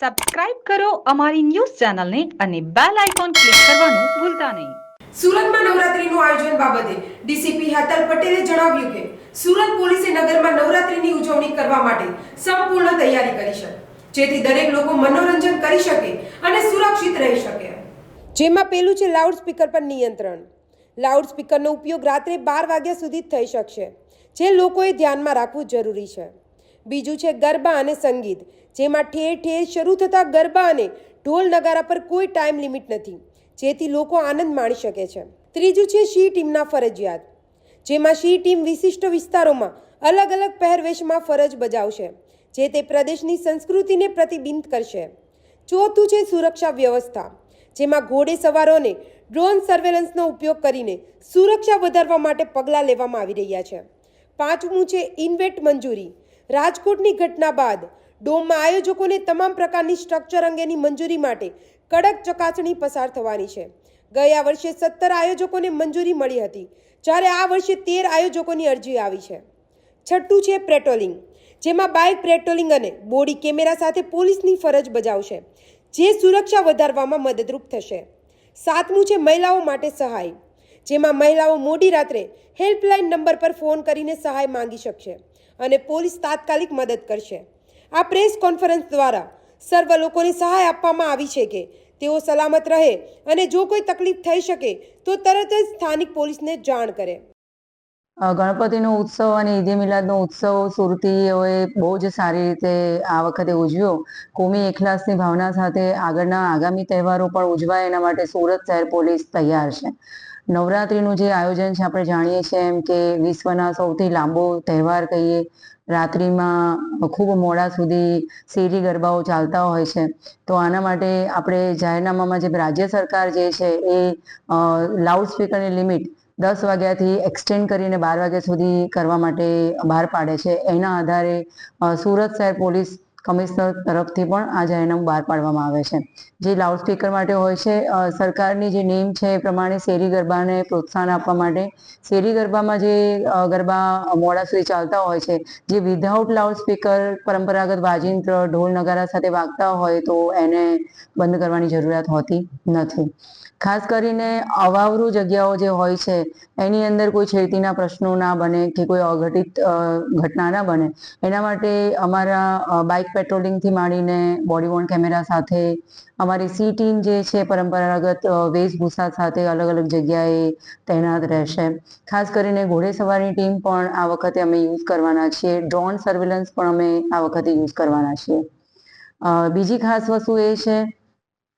Subscribe કરો અમારી news ચેનલને અને બેલ આઇકોન ક્લિક કરવાનું ભૂલતા નહીં. સુરતમાં નવરાત્રીનું આયોજન બાબતે ડીસીપી હેતલ પટેલે જણાવ્યું કે સુરત પોલીસે નગરમાં નવરાત્રીની ઉજવણી કરવા માટે સંપૂર્ણ તૈયારી કરી છે. જેથી દરેક લોકો મનોરંજન કરી શકે અને સુરક્ષિત રહી શકે. જેમાં પેલું છે લાઉડ સ્પીકર પર નિયંત્રણ. લાઉડ સ્પીકરનો ઉપયોગ રાત્રે બાર વાગ્યા સુધી જ થઈ શકશે જે લોકોએ ધ્યાનમાં રાખવું જરૂરી છે. બીજું છે ગરબા અને સંગીત. જેમાં ઠેર ઠેર શરૂ થતા ગરબા અને ઢોલ નગારા પર કોઈ ટાઈમ લિમિટ નથી, જેથી લોકો આનંદ માણી શકે છે. ત્રીજું છે શી ટીમના ફરજિયાત, જેમાં શી ટીમ વિશિષ્ટ વિસ્તારોમાં અલગ અલગ પહેરવેશમાં ફરજ બજાવશે, જે તે પ્રદેશની સંસ્કૃતિને પ્રતિબિંબ કરશે. ચોથું છે સુરક્ષા વ્યવસ્થા, જેમાં ઘોડે સવારોને ડ્રોન સર્વેલન્સનો ઉપયોગ કરીને સુરક્ષા વધારવા માટે પગલાં લેવામાં આવી રહ્યા છે. પાંચમું છે ઇન્વેટ મંજૂરી, રાજકોટની ઘટના બાદ ડોમમાં આયોજકોને તમામ પ્રકારની સ્ટ્રક્ચર અંગેની મંજૂરી માટે કડક ચકાસણી પસાર થવાની છે. ગયા વર્ષે સત્તર આયોજકોને મંજૂરી મળી હતી. જ્યારે આ વર્ષે તેર આયોજકોની અરજી આવી છે. છઠ્ઠું છે પેટ્રોલિંગ જેમાં બાઇક પેટ્રોલિંગ અને બોડી કેમેરા સાથે પોલીસની ફરજ બજાવશે, જે સુરક્ષા વધારવામાં મદદરૂપ થશે. સાતમું છે મહિલાઓ માટે સહાય, જેમાં મહિલાઓ મોડી રાત્રે હેલ્પલાઇન નંબર પર ફોન કરીને સહાય માંગી શકશે અને પોલીસ તાત્કાલિક મદદ કરશે. આ પ્રેસ કોન્ફરન્સ દ્વારા સર્વ લોકોને સહાય આપવામાં આવી છે કે તેઓ સલામત રહે અને જો કોઈ તકલીફ થઈ શકે તો તરત જ સ્થાનિક પોલીસને જાણ કરે. ગણપતિનો ઉત્સવ અને ઈદે મિલાદનો ઉત્સવ સુરતીઓએ બહુ જ સારી રીતે આ વખતે ઉજવ્યો. કોમી એકલાસની ભાવના સાથે આગળના આગામી તહેવારો પણ ઉજવાય એના માટે સુરત શહેર પોલીસ તૈયાર છે. નવરાત્રિનું જે આયોજન છે, આપણે જાણીએ છીએ એમ કે વિશ્વના સૌથી લાંબો તહેવાર કહીએ, રાત્રિમાં ખૂબ મોડા સુધી શેરી ગરબાઓ ચાલતા હોય છે. તો આના માટે આપણે જાહેરનામામાં જે રાજ્ય સરકાર જે છે, એ લાઉડસ્પીકરની લિમિટ દસ વાગ્યાથી એક્સટેન્ડ કરીને બાર વાગ્યા સુધી કરવા માટે બહાર પાડે છે. એના આધારે સુરત શહેર પોલીસ કમિશનર તરફથી પણ આ જાહેરનામું બહાર પાડવામાં આવે છે. જે લાઉડસ્પીકર માટે હોય છે સરકારની જે નેમ છે એ પ્રમાણે શેરી ગરબાને પ્રોત્સાહન આપવા માટે શેરી ગરબામાં જે ગરબા મોડા સુધી ચાલતા હોય છે, જે વિધાઉટ લાઉડ સ્પીકર પરંપરાગત વાજિંત્ર, ઢોલ નગારા સાથે વાગતા હોય તો એને બંધ કરવાની જરૂરિયાત હોતી નથી. ખાસ કરીને અવાવરું જગ્યાઓ જે હોય છે, એની અંદર કોઈ છેડતીના પ્રશ્નો ના બને કે કોઈ અઘટિત ઘટના ના બને. એના માટે અમારા બાઇક પેટ્રોલિંગથી માંડીને બોડી વોર્ન કેમેરા સાથે, અમારી સી ટીમ જે છે પરંપરાગત વેશભૂષા સાથે અલગ અલગ જગ્યાએ તૈનાત રહેશે. ખાસ કરીને ઘોડેસવારની ટીમ પણ આ વખતે અમે યુઝ કરવાના છીએ. ડ્રોન સર્વેલન્સ પણ અમે આ વખતે યુઝ કરવાના છીએ. બીજી ખાસ વસ્તુ એ છે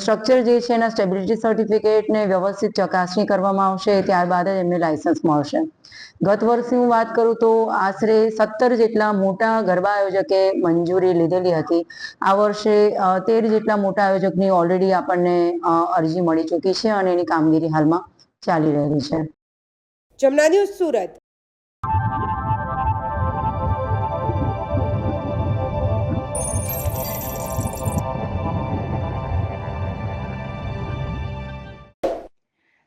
સ્ટ્રક્ચર જે છે એના સ્ટેબિલિટી સર્ટિફિકેટને વ્યવસ્થિત ચકાસણી કરવામાં આવશે, ત્યારબાદ જ એમને લાયસન્સ મળશે. ગત વર્ષની હું વાત કરું તો આશરે સત્તર જેટલા મોટા ગરબા આયોજકે મંજૂરી લીધેલી હતી. આ વર્ષે તેર જેટલા મોટા આયોજકની ઓલરેડી આપણને અરજી મળી ચૂકી છે અને એની કામગીરી હાલમાં ચાલી રહેલી છે. જમના ન્યૂઝ સુરત.